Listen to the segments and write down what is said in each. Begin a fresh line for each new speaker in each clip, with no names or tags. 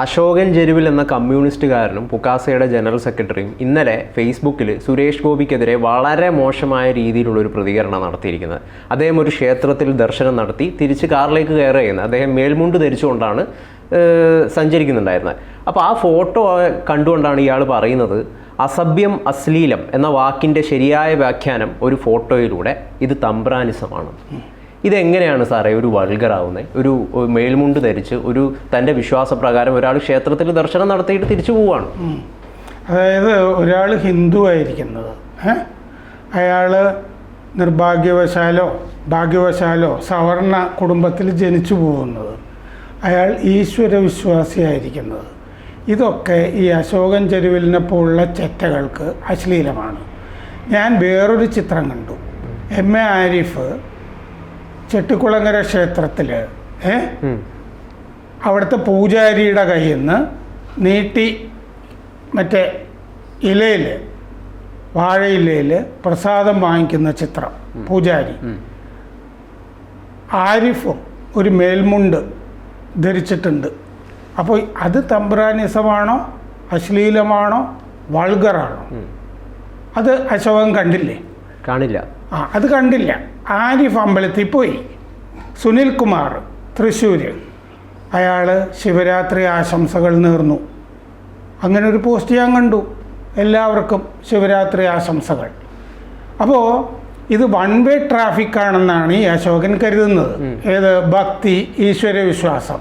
അശോകൻ ജെരുവിൽ എന്ന കമ്മ്യൂണിസ്റ്റുകാരനും പുക്കാസയുടെ ജനറൽ സെക്രട്ടറിയും ഇന്നലെ ഫേസ്ബുക്കിൽ സുരേഷ് ഗോപിക്കെതിരെ വളരെ മോശമായ രീതിയിലുള്ള ഒരു പ്രതികരണം നടത്തിയിരിക്കുന്നത്. അദ്ദേഹം ഒരു ക്ഷേത്രത്തിൽ ദർശനം നടത്തി തിരിച്ച് കാറിലേക്ക് കയറുകയെന്ന് അദ്ദേഹം മേൽമുണ്ട് ധരിച്ചുകൊണ്ടാണ് സഞ്ചരിക്കുന്നുണ്ടായിരുന്നത്. അപ്പോൾ ആ ഫോട്ടോ കണ്ടുകൊണ്ടാണ് ഇയാൾ പറയുന്നത് അസഭ്യം അശ്ലീലം എന്ന വാക്കിന്റെ ശരിയായ വ്യാഖ്യാനം ഒരു ഫോട്ടോയിലൂടെ ഇത് തമ്പ്രാനിസമാണ് ഇതെങ്ങനെയാണ് സാറേ ഒരു വൾഗറാവുന്നത് ഒരു മേൽമുണ്ട് ധരിച്ച് ഒരു തന്റെ വിശ്വാസപ്രകാരം ഒരാൾ ക്ഷേത്രത്തിൽ ദർശനം നടത്തിയിട്ട് തിരിച്ചു പോവുകയാണ്
അതായത് ഒരാൾ ഹിന്ദു ആയിരിക്കുന്നത്. അയാൾ നിർഭാഗ്യവശാലോ ഭാഗ്യവശാലോ സവർണ കുടുംബത്തിൽ ജനിച്ചു പോകുന്നത്. അയാൾ ഈശ്വര വിശ്വാസിയായിരിക്കുന്നത് ഇതൊക്കെ ഈ അശോകൻ ചെരുവിലിനെ പോലുള്ള ചെറ്റകൾക്ക് അശ്ലീലമാണ്. ഞാൻ വേറൊരു ചിത്രം കണ്ടു. എം എ ആരിഫ് ചെട്ടിക്കുളങ്ങര ക്ഷേത്രത്തിൽ ഏ? അവിടുത്തെ പൂജാരിയുടെ കയ്യിൽ നിന്ന് നീട്ടി മറ്റേ ഇലയിൽ വാഴയിലയിൽ പ്രസാദം വാങ്ങിക്കുന്ന ചിത്രം പൂജാരി. ആരിഫും ഒരു മേൽമുണ്ട് ധരിച്ചിട്ടുണ്ട്. അപ്പോൾ അത് തമ്പ്രാനിസമാണോ അശ്ലീലമാണോ വൾഗറാണോ? അത് അശോകൻ കണ്ടില്ലേ?
കാണില്ല.
ആ അത് കണ്ടില്ല. ആരിഫ് അമ്പലത്തിൽ പോയി. സുനിൽ കുമാർ തൃശ്ശൂർ അയാൾ ശിവരാത്രി ആശംസകൾ നേർന്നു. അങ്ങനെ ഒരു പോസ്റ്റ് ഞാൻ കണ്ടു. എല്ലാവർക്കും ശിവരാത്രി ആശംസകൾ. അപ്പോൾ ഇത് വൺ വേ ട്രാഫിക് ആണെന്നാണ് ഈ അശോകൻ കരുതുന്നത്. ഏത്? ഭക്തി ഈശ്വര വിശ്വാസം.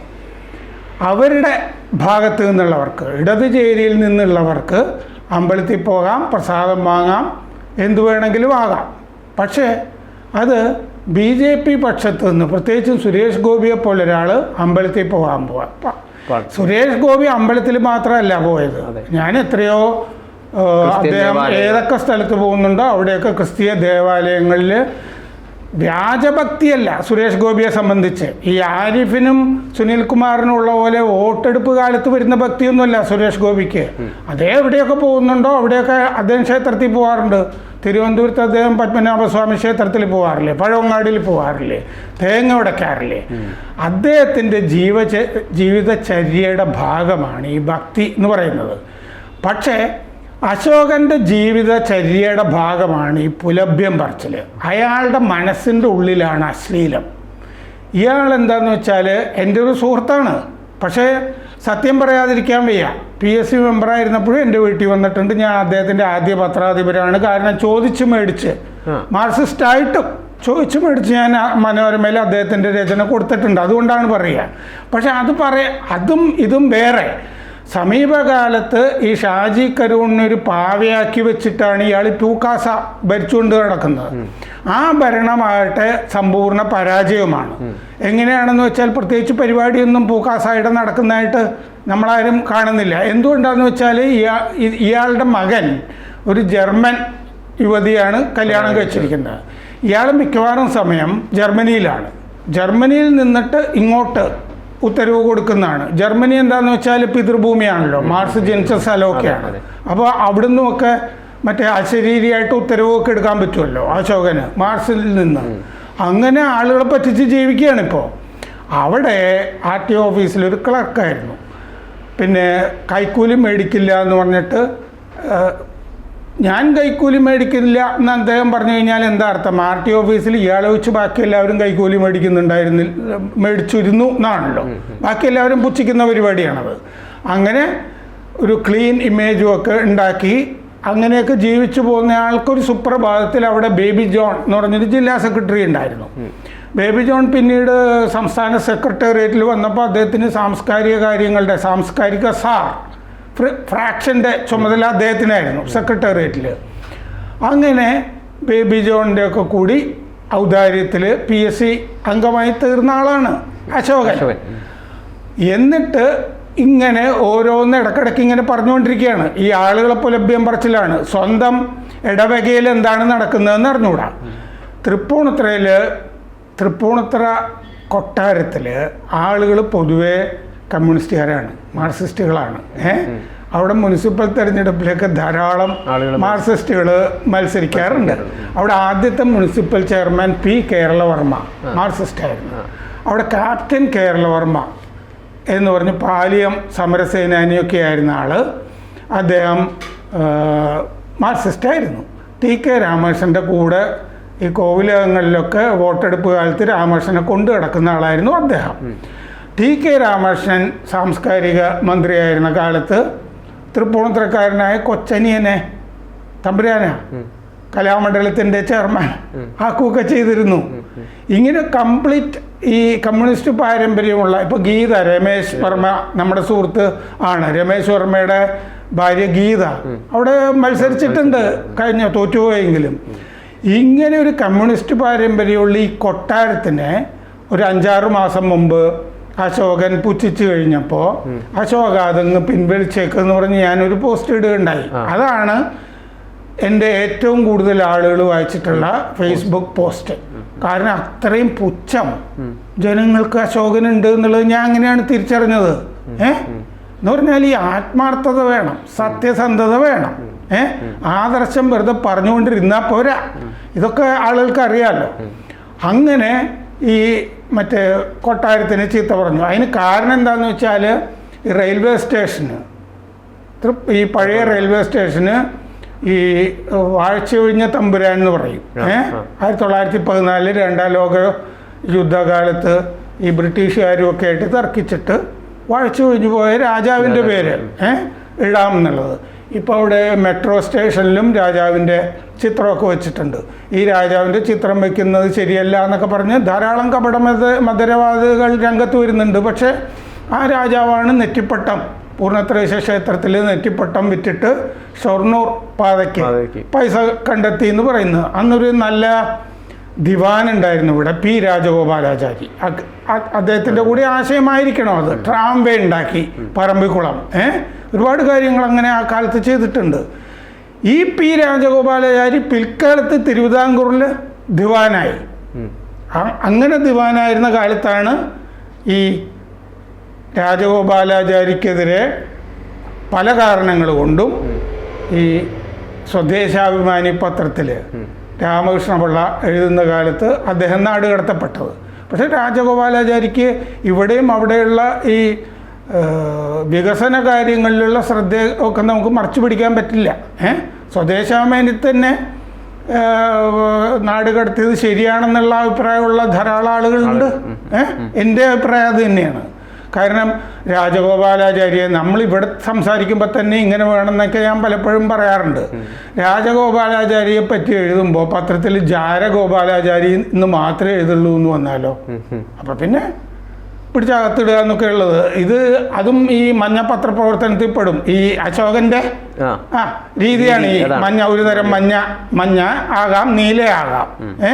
അവരുടെ ഭാഗത്ത് നിന്നുള്ളവർക്ക് ഇടത് ചേരിയിൽ നിന്നുള്ളവർക്ക് അമ്പലത്തിൽ പോകാം പ്രസാദം വാങ്ങാം എന്തു വേണമെങ്കിലും ആകാം. പക്ഷേ അത് ബി ജെ പി പക്ഷത്ത് നിന്ന് പ്രത്യേകിച്ചും സുരേഷ് ഗോപിയെ പോലെ ഒരാൾ അമ്പലത്തിൽ പോകാൻ പോവാ. സുരേഷ് ഗോപി അമ്പലത്തിൽ മാത്രമല്ല പോയത്. ഞാൻ എത്രയോ അദ്ദേഹം ഏതൊക്കെ സ്ഥലത്ത് പോകുന്നുണ്ടോ അവിടെയൊക്കെ ക്രിസ്തീയ ദേവാലയങ്ങളിൽ വ്യാജഭക്തിയല്ല സുരേഷ് ഗോപിയെ സംബന്ധിച്ച്. ഈ ആരിഫിനും സുനിൽകുമാറിനും ഉള്ള പോലെ വോട്ടെടുപ്പ് കാലത്ത് വരുന്ന ഭക്തിയൊന്നുമല്ല സുരേഷ് ഗോപിക്ക്. അതേ എവിടെയൊക്കെ പോകുന്നുണ്ടോ അവിടെയൊക്കെ അദ്ദേഹം ക്ഷേത്രത്തിൽ പോകാറുണ്ട് തിരുവനന്തപുരത്ത് അദ്ദേഹം പത്മനാഭസ്വാമി ക്ഷേത്രത്തിൽ പോകാറില്ലേ പഴവങ്ങാടിയിൽ പോകാറില്ലേ തേങ്ങ ഉടയ്ക്കാറില്ലേ അദ്ദേഹത്തിന്റെ ജീവ ജീവിതചര്യയുടെ ഭാഗമാണ് ഈ ഭക്തി എന്ന് പറയുന്നത്. പക്ഷേ അശോകന്റെ ജീവിതചര്യയുടെ ഭാഗമാണ് ഈ പുലഭ്യം പറച്ചിൽ അയാളുടെ മനസ്സിന്റെ ഉള്ളിലാണ് അശ്ലീലം. ഇയാൾ എന്താന്ന് വെച്ചാൽ എന്റെ ഒരു സുഹൃത്താണ്. പക്ഷേ സത്യം പറയാതിരിക്കാൻ വയ്യ. പി എസ് സി മെമ്പറായിരുന്നപ്പോഴും എന്റെ വീട്ടിൽ വന്നിട്ടുണ്ട്. ഞാൻ അദ്ദേഹത്തിന്റെ ആദ്യ പത്രാധിപരാണ്. കാരണം ചോദിച്ച് മേടിച്ച്
മാർസിസ്റ്റായിട്ടും
മാർക്സിസ്റ്റായിട്ടും ചോദിച്ചു മേടിച്ച് ഞാൻ മനോരമയിൽ അദ്ദേഹത്തിന്റെ രചന കൊടുത്തിട്ടുണ്ട്. അതുകൊണ്ടാണ് പറയുക. പക്ഷെ അത് പറയ അതും ഇതും വേറെ. സമീപകാലത്ത് ഈ ഷാജി കരൂണിനെ ഒരു പാവയാക്കി വെച്ചിട്ടാണ് ഇയാൾ തൂക്കാസ ഭരിച്ചുകൊണ്ട് നടക്കുന്നത്. ആ ഭരണമാകട്ടെ സമ്പൂർണ പരാജയമാണ് എങ്ങനെയാണെന്ന് വെച്ചാൽ പ്രത്യേകിച്ച് പരിപാടിയൊന്നും പൂക്കാസായിട്ട് നടക്കുന്നതായിട്ട് നമ്മളാരും കാണുന്നില്ല. എന്തുകൊണ്ടാണെന്ന് വെച്ചാൽ ഇയാ ഇയാളുടെ മകൻ ഒരു ജർമ്മൻ യുവതിയാണ് കല്യാണം കഴിച്ചിരിക്കുന്നത്. ഇയാൾ മിക്കവാറും സമയം ജർമ്മനിയിലാണ്. ജർമ്മനിയിൽ നിന്നിട്ട് ഇങ്ങോട്ട് ഉത്തരവ് കൊടുക്കുന്നതാണ്. ജർമ്മനി എന്താന്ന് വെച്ചാൽ പിതൃഭൂമിയാണല്ലോ. മാർസ് ജനിച്ച സ്ഥലമൊക്കെയാണ്. അപ്പോൾ അവിടുന്നുമൊക്കെ മറ്റേ അശരീരിയായിട്ട് ഉത്തരവൊക്കെ എടുക്കാൻ പറ്റുമല്ലോ അശോകന് മാർസിൽ നിന്ന്. അങ്ങനെ ആളുകളെ പറ്റിച്ച് ജീവിക്കുകയാണ് ഇപ്പോൾ അവിടെ ആർ ടി ഓഫീസിൽ ഒരു ക്ലർക്കായിരുന്നു പിന്നെ കൈക്കൂലി മേടിക്കില്ല എന്ന് പറഞ്ഞിട്ട് ഞാൻ കൈക്കൂലി മേടിക്കുന്നില്ല എന്ന് അദ്ദേഹം പറഞ്ഞു കഴിഞ്ഞാൽ എന്താ അർത്ഥം? ആർ ടി ഓഫീസിൽ ഇയാളെ വെച്ച് ബാക്കി എല്ലാവരും കൈക്കൂലി മേടിക്കുന്നുണ്ടായിരുന്നില്ല മേടിച്ചിരുന്നു എന്നാണല്ലോ. ബാക്കി എല്ലാവരും പുച്ഛിക്കുന്ന പരിപാടിയാണത്. അങ്ങനെ ഒരു ക്ലീൻ ഇമേജും ഒക്കെ ഉണ്ടാക്കി അങ്ങനെയൊക്കെ ജീവിച്ചു പോകുന്ന ആൾക്കൊരു സുപ്രഭാതത്തിൽ അവിടെ ബേബി ജോൺ എന്ന് പറഞ്ഞൊരു ജില്ലാ സെക്രട്ടറി ഉണ്ടായിരുന്നു. ബേബി ജോൺ പിന്നീട് സംസ്ഥാന സെക്രട്ടേറിയറ്റിൽ വന്നപ്പോൾ അദ്ദേഹത്തിന് സാംസ്കാരിക കാര്യങ്ങളുടെ സാംസ്കാരിക സാർ ഫ്രാക്ഷന്റെ ചുമതല അദ്ദേഹത്തിനായിരുന്നു സെക്രട്ടേറിയറ്റിൽ അങ്ങനെ ബേബി ജോണിന്റെ ഒക്കെ കൂടി ഔദാര്യത്തിൽ പി എസ് സി അംഗമായി തീർന്ന ആളാണ് അശോകൻ. എന്നിട്ട് ഇങ്ങനെ ഓരോന്ന് ഇടക്കിടയ്ക്ക് ഇങ്ങനെ പറഞ്ഞുകൊണ്ടിരിക്കുകയാണ്. ഈ ആളുകളെ പുലഭ്യം പറച്ചിലാണ്. സ്വന്തം ഇടവകയിൽ എന്താണ് നടക്കുന്നതെന്ന് അറിഞ്ഞുകൂടാ. തൃപ്പൂണിത്തറയിൽ തൃപ്പൂണിത്തറ കൊട്ടാരത്തിൽ ആളുകൾ പൊതുവെ കമ്മ്യൂണിസ്റ്റുകാരാണ് മാർക്സിസ്റ്റുകളാണ്. ഏ? അവിടെ മുനിസിപ്പൽ തെരഞ്ഞെടുപ്പിലൊക്കെ ധാരാളം
മാർസിസ്റ്റുകൾ
മാർക്സിസ്റ്റുകൾ മത്സരിക്കാറുണ്ട്. അവിടെ ആദ്യത്തെ മുനിസിപ്പൽ ചെയർമാൻ പി കേരളവർമ്മ മാർസിസ്റ്റായിരുന്നു അവിടെ ക്യാപ്റ്റൻ കേരളവർമ്മ എന്ന് പറഞ്ഞ് പാലിയം സമരസേനാനിയൊക്കെ ആയിരുന്ന ആൾ അദ്ദേഹം മാർക്സിസ്റ്റായിരുന്നു. ടി കെ രാമകൃഷ്ണന്റെ കൂടെ ഈ കോവിലകങ്ങളിലൊക്കെ വോട്ടെടുപ്പ് കാലത്ത് രാമകൃഷ്ണനെ കൊണ്ടു കിടക്കുന്ന ആളായിരുന്നു അദ്ദേഹം. ടി കെ രാമകൃഷ്ണൻ സാംസ്കാരിക മന്ത്രിയായിരുന്ന കാലത്ത് തൃപ്പൂണിത്തുറക്കാരനായ കൊച്ചനിയനെ തമ്പുരാനാ കലാമണ്ഡലത്തിന്റെ ചെയർമാൻ ആക്കുകയൊക്കെ ചെയ്തിരുന്നു. ഇങ്ങനെ കംപ്ലീറ്റ് ഈ കമ്മ്യൂണിസ്റ്റ് പാരമ്പര്യമുള്ള ഇപ്പോൾ ഗീത രമേശ് വർമ്മ നമ്മുടെ സുഹൃത്ത് ആണ്. രമേശ് വർമ്മയുടെ ഭാര്യ ഗീത. അവിടെ മത്സരിച്ചിട്ടുണ്ട് കഴിഞ്ഞ തോറ്റുപോയെങ്കിലും. ഇങ്ങനെ ഒരു കമ്മ്യൂണിസ്റ്റ് പാരമ്പര്യമുള്ള ഈ കൊട്ടാരത്തിനെ ഒരു അഞ്ചാറ് മാസം മുമ്പ് അശോകൻ പുച്ഛിച്ചു കഴിഞ്ഞപ്പോൾ അശോക അതങ്ങ് പിൻവലിച്ചേക്കെന്ന് പറഞ്ഞ് ഞാനൊരു പോസ്റ്റ് ഇടുകയുണ്ടായി. അതാണ് എന്റെ ഏറ്റവും കൂടുതൽ ആളുകൾ വായിച്ചിട്ടുള്ള ഫേസ്ബുക്ക് പോസ്റ്റ് കാരണം അത്രയും പുച്ഛം ജനങ്ങൾക്ക് അശോകനുണ്ട് എന്നുള്ളത് ഞാൻ അങ്ങനെയാണ് തിരിച്ചറിഞ്ഞത്. ഏഹ് എന്ന് പറഞ്ഞാൽ ഈ ആത്മാർത്ഥത വേണം സത്യസന്ധത വേണം. ഏഹ് ആദർശം വെറുതെ പറഞ്ഞുകൊണ്ടിരുന്നാൽ പോരാ. ഇതൊക്കെ ആളുകൾക്ക് അറിയാമല്ലോ അങ്ങനെ ഈ മറ്റേ കൊട്ടാരത്തിന് ചീത്ത പറഞ്ഞു. അതിന് കാരണം എന്താണെന്ന് വെച്ചാൽ ഈ റെയിൽവേ സ്റ്റേഷന് ഈ പഴയ റെയിൽവേ സ്റ്റേഷന് ഈ വാഴ്ചയൊഴിഞ്ഞ തമ്പുരാൻ എന്ന് പറയും. ഏഹ്? ആയിരത്തി തൊള്ളായിരത്തി പതിനാലിൽ രണ്ടാം ലോക യുദ്ധകാലത്ത് ഈ ബ്രിട്ടീഷുകാരും ഒക്കെ ആയിട്ട് തർക്കിച്ചിട്ട് വാഴ്ച ഒഴിഞ്ഞു പോയ രാജാവിന്റെ പേര്. ഏഹ്? ഇടാം എന്നുള്ളത്. ഇപ്പോൾ അവിടെ മെട്രോ സ്റ്റേഷനിലും രാജാവിന്റെ ചിത്രമൊക്കെ വെച്ചിട്ടുണ്ട്. ഈ രാജാവിന്റെ ചിത്രം വയ്ക്കുന്നത് ശരിയല്ല എന്നൊക്കെ പറഞ്ഞ് ധാരാളം കപട മത മധുരവാദികൾ രംഗത്ത് വരുന്നുണ്ട്. പക്ഷേ ആ രാജാവാണ് നെറ്റിപ്പട്ടം പൂർണത്രേശ ക്ഷേത്രത്തിൽ നെറ്റിപ്പട്ടം വിറ്റിട്ട് ഷൊർണൂർ പാതയ്ക്ക്. പൈസ കണ്ടെത്തി എന്ന് പറയുന്നത്. അന്നൊരു നല്ല ദിവാൻ ഉണ്ടായിരുന്നു ഇവിടെ പി രാജഗോപാലാചാരി. അദ്ദേഹത്തിന്റെ കൂടി ആശയമായിരിക്കണം അത്? ട്രാംവേ ഉണ്ടാക്കി പറമ്പിക്കുളം. ഏ? ഒരുപാട് കാര്യങ്ങൾ അങ്ങനെ ആ കാലത്ത് ചെയ്തിട്ടുണ്ട്. ഈ പി രാജഗോപാലാചാരി പിൽക്കാലത്ത് തിരുവിതാംകൂറിൽ ദിവാനായി. അങ്ങനെ ദിവാനായിരുന്ന കാലത്താണ് ഈ രാജഗോപാലാചാരിക്കെതിരെ പല കാരണങ്ങൾ കൊണ്ടും ഈ സ്വദേശാഭിമാനി പത്രത്തിൽ രാമകൃഷ്ണപിള്ള എഴുതുന്ന കാലത്ത് അദ്ദേഹം നാട് കടത്തപ്പെട്ടത്. പക്ഷേ രാജഗോപാലാചാരിക്ക് ഇവിടെയും അവിടെയുള്ള ഈ വികസന കാര്യങ്ങളിലുള്ള ശ്രദ്ധ ഒക്കെ നമുക്ക് മറച്ചു പിടിക്കാൻ പറ്റില്ല. ഏഹ് സ്വദേശാമേനി തന്നെ നാട് കടത്തിയത് ശരിയാണെന്നുള്ള അഭിപ്രായമുള്ള ധാരാളം ആളുകളുണ്ട്. ഏഹ് എന്റെ അഭിപ്രായം അത് തന്നെയാണ്. കാരണം രാജഗോപാലാചാര്യ നമ്മൾ ഇവിടെ സംസാരിക്കുമ്പോൾ തന്നെ ഇങ്ങനെ വേണമെന്നൊക്കെ ഞാൻ പലപ്പോഴും പറയാറുണ്ട്. രാജഗോപാലാചാര്യയെ പറ്റി എഴുതുമ്പോൾ പത്രത്തിൽ ജാരഗോപാലാചാരി എന്ന് മാത്രമേ എഴുതുള്ളൂ എന്ന് വന്നാലോ? അപ്പം പിന്നെ പിടിച്ചകത്തിടുക എന്നൊക്കെ ഉള്ളത്. ഇത് അതും ഈ മഞ്ഞ പത്രപ്രവർത്തനത്തിൽ പെടും. ഈ അശോകന്റെ
ആ.
രീതിയാണ് ഈ മഞ്ഞ ഒരു തരം മഞ്ഞ മഞ്ഞ ആകാം നീലയാകാം. ഏ?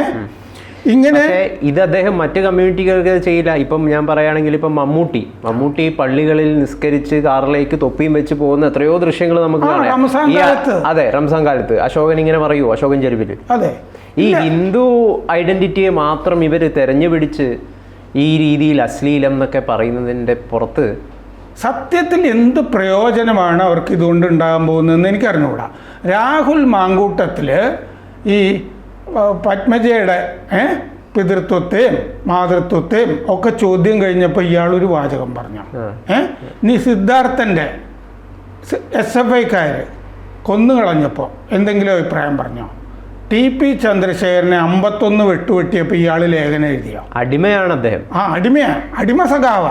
ഇങ്ങനെ
ഇത് അദ്ദേഹം മറ്റ് കമ്മ്യൂണിറ്റികൾക്ക് ചെയ്യില്ല. ഇപ്പം ഞാൻ പറയുകയാണെങ്കിൽ ഇപ്പം മമ്മൂട്ടി. മമ്മൂട്ടി പള്ളികളിൽ നിസ്കരിച്ച് കാറിലേക്ക് തൊപ്പിയും വെച്ച് പോകുന്ന എത്രയോ ദൃശ്യങ്ങൾ നമുക്ക് കാണാം. അതെ റംസാൻ കാലത്ത്. അശോകൻ ഇങ്ങനെ പറയൂ അശോകൻ ചെരുവിൽ
അതെ.
ഈ ഹിന്ദു ഐഡന്റിറ്റിയെ മാത്രം ഇവർ തെരഞ്ഞു പിടിച്ച് ഈ രീതിയിൽ അശ്ലീലം എന്നൊക്കെ പറയുന്നതിന്റെ പുറത്ത്
സത്യത്തിൽ എന്ത് പ്രയോജനമാണ് അവർക്ക് ഇതുകൊണ്ട് ഉണ്ടാകാൻ പോകുന്നതെന്ന് എനിക്ക് അറിഞ്ഞുകൂടാ രാഹുൽ മാങ്കൂട്ടത്തിൽ ഈ പത്മജയുടെ ഏ, പിതൃത്വത്തെയും മാതൃത്വത്തെയും ഒക്കെ ചോദ്യം കഴിഞ്ഞപ്പോൾ ഇയാളൊരു വാചകം പറഞ്ഞു. ഏ നീ സിദ്ധാർത്ഥന്റെ എസ് എഫ് ഐക്കാർ കൊന്നുകളഞ്ഞപ്പോൾ എന്തെങ്കിലും അഭിപ്രായം പറഞ്ഞോ? ടി പി ചന്ദ്രശേഖരനെ അമ്പത്തൊന്ന് വെട്ടുവെട്ടിയപ്പോൾ ഇയാൾ ലേഖനം എഴുതിയോ?
അടിമയാണ് അദ്ദേഹം.
ആ അടിമയാണ് അടിമ സഖാവ.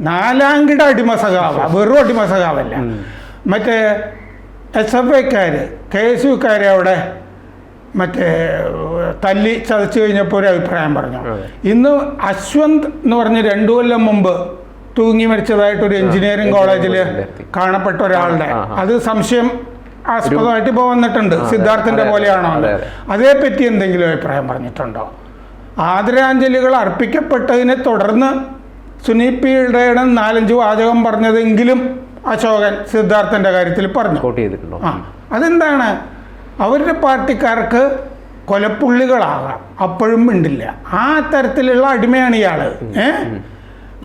നാലാങ്കിട അടിമ സഖാവ. വെറും അടിമ സഖാവല്ല. മറ്റേ എസ് എഫ് ഐക്കാർ കെ എസ് യുക്കാരെ അവിടെ മറ്റേ തല്ലി ചതച്ചു കഴിഞ്ഞപ്പോൾ ഒരു അഭിപ്രായം പറഞ്ഞു. ഇന്ന് അശ്വന്ത് എന്ന് പറഞ്ഞ് രണ്ടു കൊല്ലം മുമ്പ് തൂങ്ങി മരിച്ചതായിട്ട് ഒരു എഞ്ചിനീയറിംഗ് കോളേജിൽ കാണപ്പെട്ട ഒരാളുടെ. അത് സംശയം ആസ്പദമായിട്ട് ഇപ്പോൾ വന്നിട്ടുണ്ട്. സിദ്ധാർത്ഥിന്റെ പോലെയാണോ. അതേപ്പറ്റി എന്തെങ്കിലും അഭിപ്രായം പറഞ്ഞിട്ടുണ്ടോ? ആദരാഞ്ജലികൾ അർപ്പിക്കപ്പെട്ടതിനെ തുടർന്ന് സുനിപ്പിയുടെ നാലഞ്ച് വാചകം പറഞ്ഞതെങ്കിലും അശോകൻ സിദ്ധാർത്ഥന്റെ കാര്യത്തിൽ പറഞ്ഞു. ആ അതെന്താണ്? അവരുടെ പാർട്ടിക്കാർക്ക് കൊലപ്പുള്ളികളാകാം. അപ്പോഴും മിണ്ടില്ല. ആ തരത്തിലുള്ള അടിമയാണ് ഇയാൾ ഏ?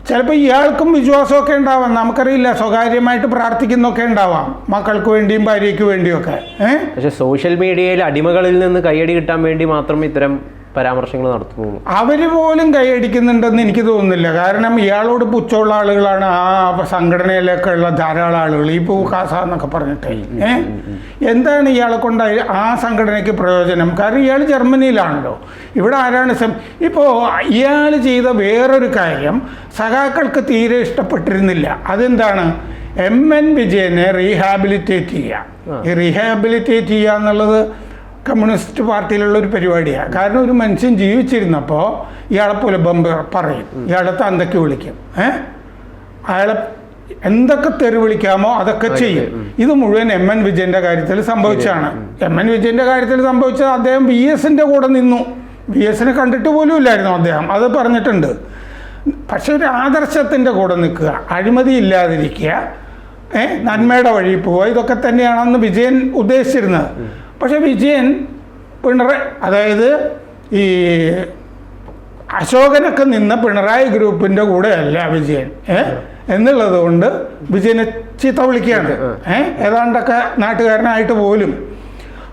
ചിലപ്പോൾ ഇയാൾക്കും വിശ്വാസമൊക്കെ ഉണ്ടാവാം. നമുക്കറിയില്ല സ്വകാര്യമായിട്ട് പ്രാർത്ഥിക്കുന്നൊക്കെ ഉണ്ടാവാം. മക്കൾക്ക് വേണ്ടിയും ഭാര്യയ്ക്ക് വേണ്ടിയൊക്കെ. ഒക്കെ ഏ?
പക്ഷെ സോഷ്യൽ മീഡിയയിൽ അടിമകളിൽ നിന്ന് കൈയടി കിട്ടാൻ വേണ്ടി മാത്രം ഇത്തരം പരാമർശങ്ങൾ നടത്തുന്നു
അവർ പോലും കൈയടിക്കുന്നുണ്ടെന്ന് എനിക്ക് തോന്നുന്നില്ല. കാരണം ഇയാളോട് പുച്ഛമുള്ള ആളുകളാണ് ആ സംഘടനയിലൊക്കെ ഉള്ള ധാരാളം ആളുകൾ. ഈ പൂക്കാസ എന്നൊക്കെ പറഞ്ഞിട്ട്. ഏ? എന്താണ് ഇയാളെ കൊണ്ട് ആ സംഘടനയ്ക്ക് പ്രയോജനം? കാരണം ഇയാൾ ജർമ്മനിയിലാണല്ലോ. ഇവിടെ ആരാണ് സം ഇപ്പോൾ ഇയാൾ ചെയ്ത വേറൊരു കാര്യം സഖാക്കൾക്ക് തീരെ ഇഷ്ടപ്പെട്ടിരുന്നില്ല. അതെന്താണ്? എം എൻ വിജയനെ റീഹാബിലിറ്റേറ്റ് ചെയ്യുക. ഈ റീഹാബിലിറ്റേറ്റ് ചെയ്യുക എന്നുള്ളത് കമ്മ്യൂണിസ്റ്റ് പാർട്ടിയിലുള്ള ഒരു പരിപാടിയാണ്. കാരണം ഒരു മനുഷ്യൻ ജീവിച്ചിരുന്നപ്പോൾ ഇയാളെ പോലെ ബമ്പ് പറയും. ഇയാളെ തന്തയ്ക്ക് വിളിക്കും. ഏ? അയാളെ എന്തൊക്കെ തെറി വിളിക്കാമോ അതൊക്കെ ചെയ്യും. ഇത് മുഴുവൻ എം എൻ വിജയന്റെ കാര്യത്തിൽ സംഭവിച്ചാണ് എം എൻ വിജയന്റെ കാര്യത്തിൽ സംഭവിച്ചത് അദ്ദേഹം വി എസിന്റെ കൂടെ നിന്നു. വി എസിനെ കണ്ടിട്ട് പോലും ഇല്ലായിരുന്നു അദ്ദേഹം. അത് പറഞ്ഞിട്ടുണ്ട്. പക്ഷെ ഒരു ആദർശത്തിന്റെ കൂടെ നിൽക്കുക അഴിമതി ഇല്ലാതിരിക്കുക ഏഹ് നന്മയുടെ വഴി പോവുക ഇതൊക്കെ തന്നെയാണെന്ന് വിജയൻ ഉദ്ദേശിച്ചിരുന്നത്. പക്ഷെ വിജയൻ പിണറായി അതായത് ഈ അശോകനൊക്കെ നിന്ന പിണറായി ഗ്രൂപ്പിന്റെ കൂടെ അല്ല വിജയൻ ഏ? എന്നുള്ളത് കൊണ്ട് വിജയനെ ചീത്ത വിളിക്കുകയാണ്. ഏ? ഏതാണ്ടൊക്കെ നാട്ടുകാരനായിട്ട് പോലും.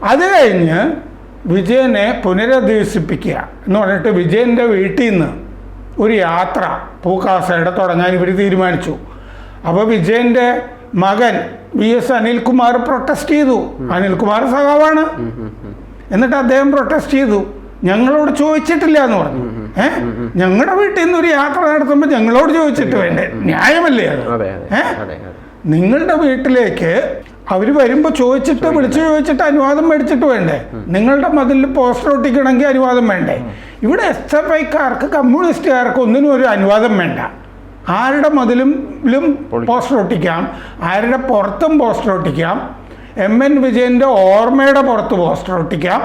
അത് കഴിഞ്ഞ് വിജയനെ പുനരധിവസിപ്പിക്കുക എന്ന് പറഞ്ഞിട്ട് വിജയന്റെ വീട്ടിൽ നിന്ന് ഒരു യാത്ര പൂക്കാസയുടെ തുടങ്ങാൻ ഇവർ തീരുമാനിച്ചു. അപ്പോൾ വിജയന്റെ മകൻ വി എസ് അനിൽകുമാർ പ്രൊട്ടസ്റ്റ് ചെയ്തു. അനിൽകുമാർ സഖാവാണ്. എന്നിട്ട് അദ്ദേഹം പ്രൊട്ടസ്റ്റ് ചെയ്തു. ഞങ്ങളോട് ചോദിച്ചിട്ടില്ല എന്ന് പറഞ്ഞു. ഏ? ഞങ്ങളുടെ വീട്ടിൽ നിന്ന് ഒരു യാത്ര നടത്തുമ്പോൾ ഞങ്ങളോട് ചോദിച്ചിട്ട് വേണ്ടേ? ന്യായമല്ലേ അത്?
അതെ അതെ
ഏ?
അതെ അതെ.
നിങ്ങളുടെ വീട്ടിലേക്ക് അവർ വരുമ്പോൾ ചോദിച്ചിട്ട് വിളിച്ചു ചോദിച്ചിട്ട് അനുവാദം മേടിച്ചിട്ട് വേണ്ടേ? നിങ്ങളുടെ മതിലിൽ പോസ്റ്റർ ഒട്ടിക്കണമെങ്കിൽ അനുവാദം വേണ്ടേ? ഇവിടെ എസ് എഫ് ഐക്കാർക്ക് കമ്മ്യൂണിസ്റ്റുകാർക്ക് ഒന്നിനും ഒരു അനുവാദം വേണ്ട. ആരുടെ മതിലും പോസ്റ്റർ ഒട്ടിക്കാം. ആരുടെ പുറത്തും പോസ്റ്റർ ഒട്ടിക്കാം. എം എൻ വിജയന്റെ ഓർമ്മയുടെ പുറത്ത് പോസ്റ്റർ ഒട്ടിക്കാം.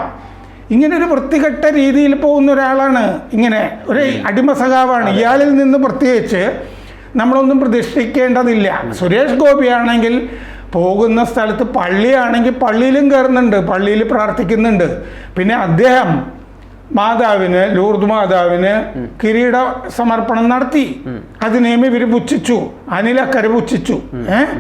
ഇങ്ങനെ ഒരു വൃത്തികെട്ട രീതിയിൽ പോകുന്ന ഒരാളാണ് ഇങ്ങനെ ഒരു അടിമ സഖാവാണ്. ഇയാളിൽ നിന്ന് പ്രത്യേകിച്ച് നമ്മളൊന്നും പ്രതിഷ്ഠിക്കേണ്ടതില്ല സുരേഷ് ഗോപിയാണെങ്കിൽ പോകുന്ന സ്ഥലത്ത് പള്ളിയാണെങ്കിൽ പള്ളിയിലും കയറുന്നുണ്ട്. പള്ളിയിൽ പ്രാർത്ഥിക്കുന്നുണ്ട്. പിന്നെ അദ്ദേഹം മാതാവിന് ലൂർദ് മാതാവിന് കിരീട സമർപ്പണം നടത്തി. അതിനെയും ഇവർ പുച്ഛിച്ചു. അനിലക്കര പുച്ഛിച്ചു. ഏഹ്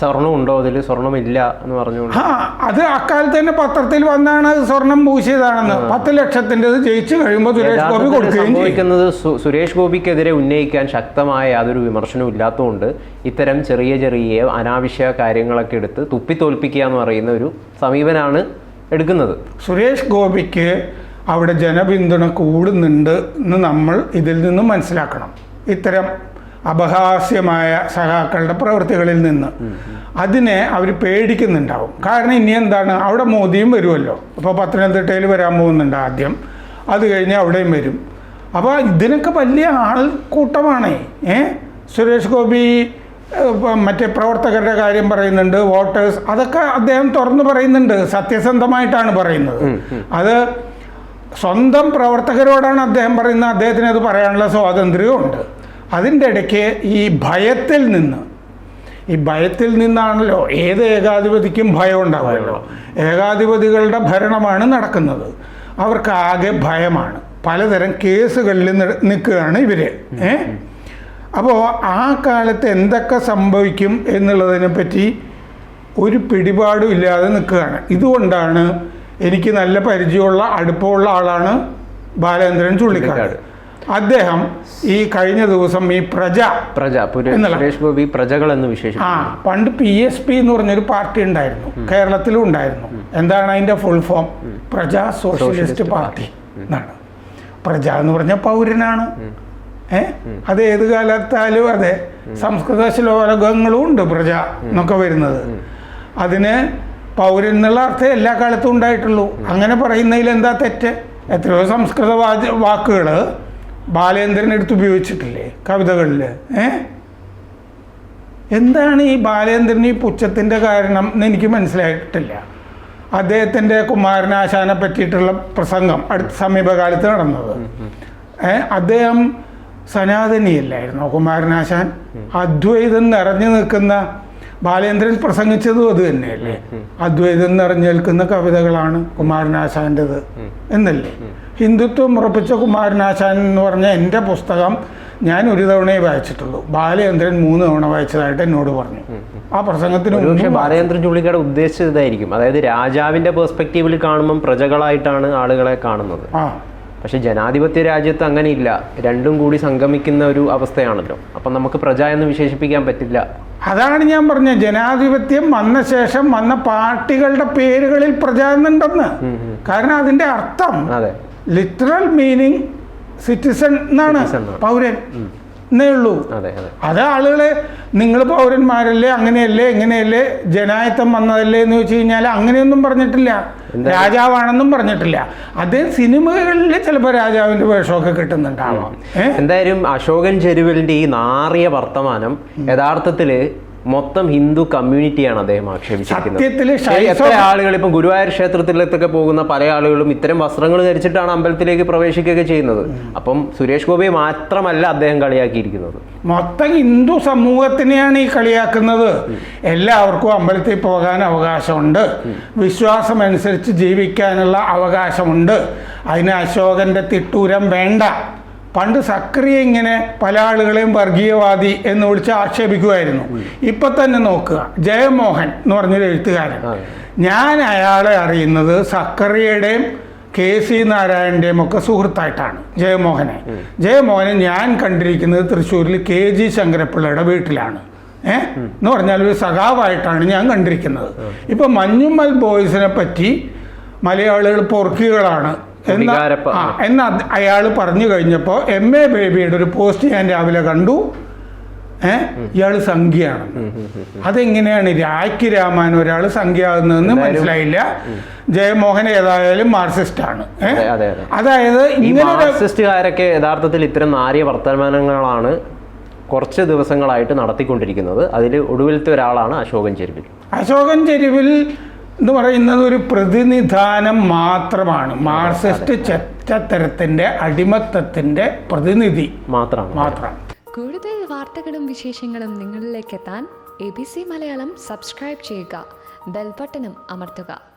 സ്വർണം ഉണ്ടോ അതിൽ സ്വർണമില്ല എന്ന് പറഞ്ഞു
ആ അത് അക്കാലത്ത് തന്നെ പത്രത്തിൽ വന്നാണ് അത് സ്വർണം പൂശിയതാണെന്ന്. പത്ത് ലക്ഷത്തിന്റെ ജയിച്ചു കഴിയുമ്പോൾ സുരേഷ് ഗോപി ചെയ്യും.
സുരേഷ് ഗോപിക്കെതിരെ ഉന്നയിക്കാൻ ശക്തമായ യാതൊരു വിമർശനവും ഇല്ലാത്തതുകൊണ്ട് ഇത്തരം ചെറിയ ചെറിയ അനാവശ്യ കാര്യങ്ങളൊക്കെ എടുത്ത് തുപ്പിത്തോൽപ്പിക്കുക എന്ന് പറയുന്ന ഒരു സമീപനാണ് എടുക്കുന്നത്.
സുരേഷ് ഗോപിക്ക് അവിടെ ജനപിന്തുണ കൂടുന്നുണ്ട് എന്ന് നമ്മൾ ഇതിൽ നിന്നും മനസ്സിലാക്കണം. ഇത്തരം അപഹാസ്യമായ സഖാക്കളുടെ പ്രവൃത്തികളിൽ നിന്ന്. അതിനെ അവർ പേടിക്കുന്നുണ്ടാവും. കാരണം ഇനി എന്താണ്? അവിടെ മോദിയും വരുമല്ലോ. ഇപ്പോൾ പത്തനംതിട്ടയിൽ വരാൻ പോകുന്നുണ്ട് ആദ്യം. അത് കഴിഞ്ഞ് അവിടെയും വരും. അപ്പോൾ ഇതിനൊക്കെ വലിയ ആൾക്കൂട്ടമാണേ. ഏ? സുരേഷ് ഗോപി മറ്റേ പ്രവർത്തകരുടെ കാര്യം പറയുന്നുണ്ട് വോട്ടേഴ്സ്. അതൊക്കെ അദ്ദേഹം തുറന്നു പറയുന്നുണ്ട്. സത്യസന്ധമായിട്ടാണ് പറയുന്നത്. അത് സ്വന്തം പ്രവർത്തകരോടാണ് അദ്ദേഹം പറയുന്നത്. അദ്ദേഹത്തിന് അത് പറയാനുള്ള സ്വാതന്ത്ര്യമുണ്ട് അതിന്റെ ഇടയ്ക്ക് ഈ ഭയത്തിൽ നിന്ന് ഈ ഭയത്തിൽ നിന്നാണല്ലോ ഏത് ഏകാധിപതിക്കും ഭയം ഉണ്ടാവുമല്ലോ ഏകാധിപതികളുടെ ഭരണമാണ് നടക്കുന്നത്. അവർക്ക് ആകെ ഭയമാണ്. പലതരം കേസുകളിൽ നിൽക്കുകയാണ് ഇവർ ഏ? അപ്പോൾ ആ കാലത്ത് എന്തൊക്കെ സംഭവിക്കും എന്നുള്ളതിനെ പറ്റി ഒരു പിടിപാടും ഇല്ലാതെ നിൽക്കുകയാണ്. ഇതുകൊണ്ടാണ് എനിക്ക് നല്ല പരിചയമുള്ള അടുപ്പമുള്ള ആളാണ് ബാലേന്ദ്രൻ ചുള്ളിക്കാട്. അദ്ദേഹം ഈ കഴിഞ്ഞ ദിവസം ഈ പ്രജ
പ്രജ. സുരേഷ് ഗോപി പ്രജകൾ എന്ന്
ആ
വിശേഷിപ്പിക്കുന്നു
പണ്ട് പി എസ് പി എന്ന് പറഞ്ഞൊരു പാർട്ടി ഉണ്ടായിരുന്നു. കേരളത്തിലും ഉണ്ടായിരുന്നു. എന്താണ് അതിന്റെ full form Praja Socialist Party. എന്നാണ്. പ്രജ എന്ന് പറഞ്ഞ പൗരനാണ്. ഏ? അത് ഏത് കാലത്താലും അതെ. സംസ്കൃത ശ്ലോകങ്ങളും ഉണ്ട് പ്രജ എന്നൊക്കെ വരുന്നത്. അതിന് പൗരൻ എന്നുള്ള അർത്ഥം എല്ലാ കാലത്തും ഉണ്ടായിട്ടുള്ളൂ. അങ്ങനെ പറയുന്നതിൽ എന്താ തെറ്റ്? എത്രയോ സംസ്കൃത വാച വാക്കുകൾ ബാലേന്ദ്രൻ എടുത്ത് ഉപയോഗിച്ചിട്ടില്ലേ കവിതകളിൽ ഏ? എന്താണ് ഈ ബാലേന്ദ്രൻ ഈ പുച്ഛത്തിന്റെ കാരണം എന്ന് എനിക്ക് മനസ്സിലായിട്ടില്ല. അദ്ദേഹത്തിന്റെ കുമാരനാശാനെ പറ്റിയിട്ടുള്ള പ്രസംഗം അടുത്ത സമീപകാലത്ത് നടന്നത്. ഏ? അദ്ദേഹം സനാതനിയല്ലായിരുന്നോ കുമാരനാശാൻ? അദ്വൈതം നിറഞ്ഞു നിൽക്കുന്ന ബാലേന്ദ്രൻ പ്രസംഗിച്ചതും അത് തന്നെയല്ലേ? അദ്വൈതം നിറഞ്ഞു നിൽക്കുന്ന കവിതകളാണ് കുമാരനാശാന്റെത് എന്നല്ലേ? ഹിന്ദുത്വം ഉറപ്പിച്ച കുമാരനാശാൻ എന്ന് പറഞ്ഞ എന്റെ പുസ്തകം ഞാൻ ഒരു തവണയേ വായിച്ചിട്ടുള്ളൂ. ബാലേന്ദ്രൻ മൂന്ന് തവണ വായിച്ചതായിട്ട് എന്നോട് പറഞ്ഞു. ആ പ്രസംഗത്തിന്
ബാലേന്ദ്രൻ ചുള്ളിക്കാട് ഉദ്ദേശിച്ചതായിരിക്കും അതായത് രാജാവിന്റെ പെർസ്പെക്റ്റീവിൽ കാണുമ്പം പ്രജകളായിട്ടാണ് ആളുകളെ കാണുന്നത്.
ആ.
പക്ഷെ ജനാധിപത്യ രാജ്യത്ത് അങ്ങനെയില്ല. രണ്ടും കൂടി സംഗമിക്കുന്ന ഒരു അവസ്ഥയാണല്ലോ. അപ്പം നമുക്ക് പ്രജ എന്ന് വിശേഷിപ്പിക്കാൻ പറ്റില്ല.
അതാണ് ഞാൻ പറഞ്ഞത്. ജനാധിപത്യം വന്ന ശേഷം വന്ന പാർട്ടികളുടെ പേരുകളിൽ പ്രജ എന്നുണ്ടെന്ന്. കാരണം അതിന്റെ അർത്ഥം
അതെ.
ലിറ്ററൽ മീനിങ് സിറ്റിസൺ എന്നാണ്. പൗരൻ. എന്നേ ഉള്ളൂ
അതെ അതെ.
അത് ആളുകളെ നിങ്ങൾ പൗരന്മാരല്ലേ അങ്ങനെയല്ലേ എങ്ങനെയല്ലേ ജനായത്തം വന്നതല്ലേ എന്ന് വെച്ച് കഴിഞ്ഞാൽ അങ്ങനെയൊന്നും പറഞ്ഞിട്ടില്ല. രാജാവാണെന്നും പറഞ്ഞിട്ടില്ല. അദ്ദേഹം സിനിമകളിൽ ചിലപ്പോൾ രാജാവിന്റെ വേഷമൊക്കെ കിട്ടുന്നുണ്ടാവാം.
എന്തായാലും അശോകൻ ചെരുവലിന്റെ ഈ നാറിയ വർത്തമാനം യഥാർത്ഥത്തിൽ മൊത്തം ഹിന്ദു കമ്മ്യൂണിറ്റിയാണ് അദ്ദേഹം ആക്ഷേപിച്ചിരിക്കുന്നത്. എത്ര ആളുകൾ ഇപ്പം ഗുരുവായൂർ ക്ഷേത്രത്തിലേക്കൊക്കെ പോകുന്ന പല ആളുകളും ഇത്തരം വസ്ത്രങ്ങൾ ധരിച്ചിട്ടാണ് അമ്പലത്തിലേക്ക് പ്രവേശിക്കുകയൊക്കെ ചെയ്യുന്നത്. അപ്പം സുരേഷ് ഗോപിയെ മാത്രമല്ല അദ്ദേഹം കളിയാക്കിയിരിക്കുന്നത്.
മൊത്തം ഹിന്ദു സമൂഹത്തിനെയാണ് ഈ കളിയാക്കുന്നത്. എല്ലാവർക്കും അമ്പലത്തിൽ പോകാൻ അവകാശമുണ്ട്. വിശ്വാസം അനുസരിച്ച് ജീവിക്കാനുള്ള അവകാശമുണ്ട്. അതിന് അശോകന്റെ തിട്ടൂരം വേണ്ട. പണ്ട് സക്രിയ ഇങ്ങനെ പല ആളുകളെയും വർഗീയവാദി എന്ന് വിളിച്ച് ആക്ഷേപിക്കുമായിരുന്നു ഇപ്പൊ തന്നെ നോക്കുക. ജയമോഹൻ എന്ന് പറഞ്ഞൊരു എഴുത്തുകാരൻ. ഞാൻ അയാളെ അറിയുന്നത് സക്കറിയുടെയും കെ സി നാരായണന്റെയും ഒക്കെ സുഹൃത്തായിട്ടാണ് ജയമോഹനെ. ജയമോഹനെ ഞാൻ കണ്ടിരിക്കുന്നത് തൃശ്ശൂരിൽ കെ ജി ശങ്കരപ്പിള്ളയുടെ വീട്ടിലാണ്. ഏ? എന്ന് പറഞ്ഞാൽ ഒരു സഖാവായിട്ടാണ് ഞാൻ കണ്ടിരിക്കുന്നത്. ഇപ്പൊ മഞ്ഞുമ്മൽ ബോയ്സിനെ പറ്റി മലയാളികൾ പൊറുക്കികളാണ് എന്ന അയാൾ പറഞ്ഞു കഴിഞ്ഞപ്പോൾ എം എ ബേബിയുടെ ഒരു പോസ്റ്റ് ഞാൻ രാവിലെ കണ്ടു. ഏ? ഇയാൾ സംഖ്യയാണ്. അതെങ്ങനെയാണ് രാഖി രാമാൻ ഒരാൾ സംഖ്യയാകുന്നതെന്ന് മനസ്സിലായില്ല. ജയമോഹൻ ഏതായാലും മാർക്സിസ്റ്റ് ആണ്. ഏ?
അതെ, അതെ, അതെ.
അതായത് ഇങ്ങനെ
മാർക്സിസ്റ്റുകാരൊക്കെ യഥാർത്ഥത്തിൽ ഇത്തരം നാരിയ വർത്തമാനങ്ങളാണ് കുറച്ച് ദിവസങ്ങളായിട്ട് നടത്തിക്കൊണ്ടിരിക്കുന്നത്. അതിൽ ഒടുവിലത്തെ ഒരാളാണ് അശോകൻ ചെരുവിൽ.
അശോകൻ ചെരുവിൽ എന്ന് പറയുന്നത് ഒരു പ്രതിനിധാനം മാത്രമാണ്. മാർസിസ്റ്റ് ചെറ്റത്തരത്തിന്റെ അടിമത്തത്തിന്റെ പ്രതിനിധി
മാത്രമാണ്.
മാത്രം.
കൂടുതൽ വാർത്തകളും വിശേഷങ്ങളും നിങ്ങളിലേക്ക് എത്താൻ A B C Malayalam subscribe ചെയ്യുക. ബെൽബട്ടനും അമർത്തുക.